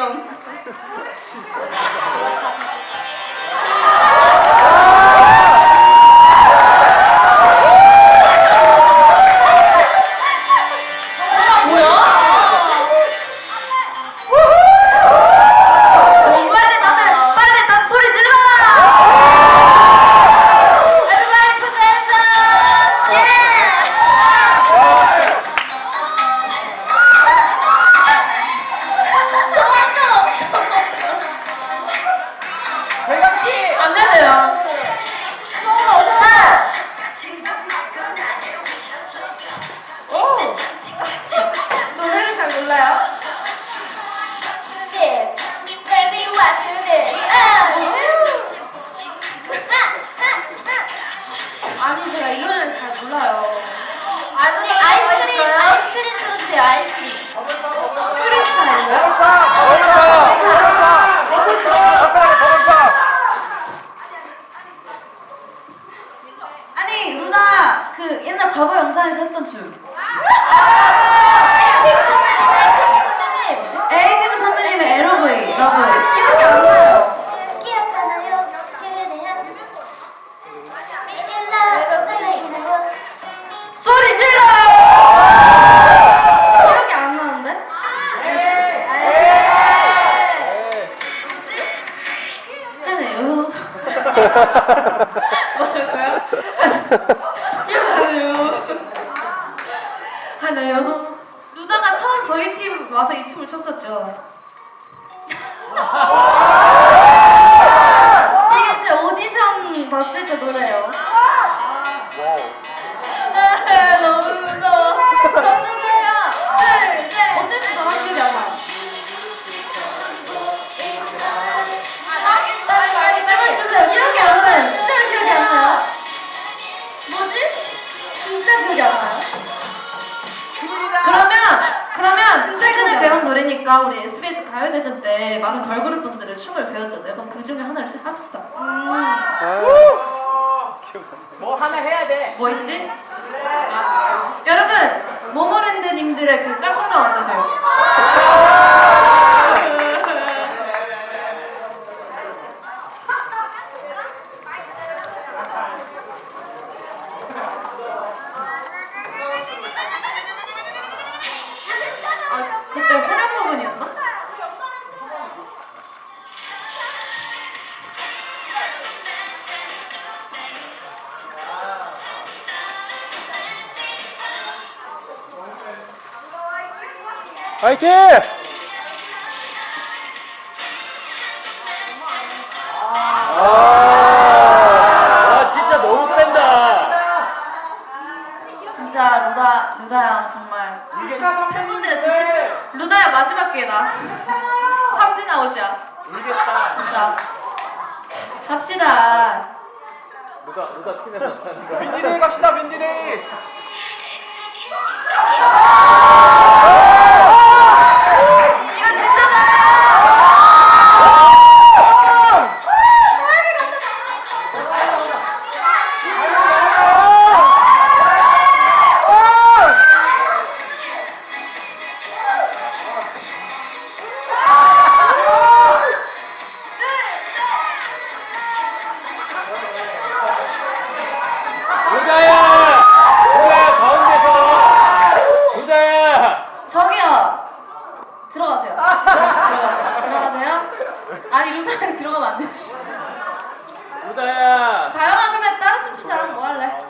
이 Name? 아니 제가 이 노래를 잘 몰라요. 아니 아이스크림 아이스크림 들어주세요 아이스크림. 프리스타일로요? 아니 루나 그 옛날 과거 영상에서 했던 춤. 뭐라고요? 하나요. 하나요. 루다가 처음 저희 팀 와서 이 춤을 췄었죠. 그러면 그러면 최근에 배운 노래니까 우리 SBS 가요대전 때 많은 걸그룹 분들은 춤을 배웠잖아요. 그럼 그 중에 하나를 합시다. 뭐 하나 해야 돼. 뭐 있지? 여러분 모모랜드님들의 그 짝꿍감 어떠세요? 아 그때 부분이었나? 화이팅! 아, 와 진짜 너무 뺀다. 진짜 루다 루다야 정말 팬분들의 진짜 루다야 마지막 기회다. 삼진 아웃이야. 울겠다. 진짜. 갑시다. 누가 누가 팀에서 나타난 거야? 빈디데이 갑시다, 빈디데이! 유자야! 유자야, 가운데서! 유자야! 저기요. 들어가세요. 들어가세요. 아니 루타는 들어가면 안 되지. 유자야! 다영아 그러면 따라 춤추자. 뭐 할래?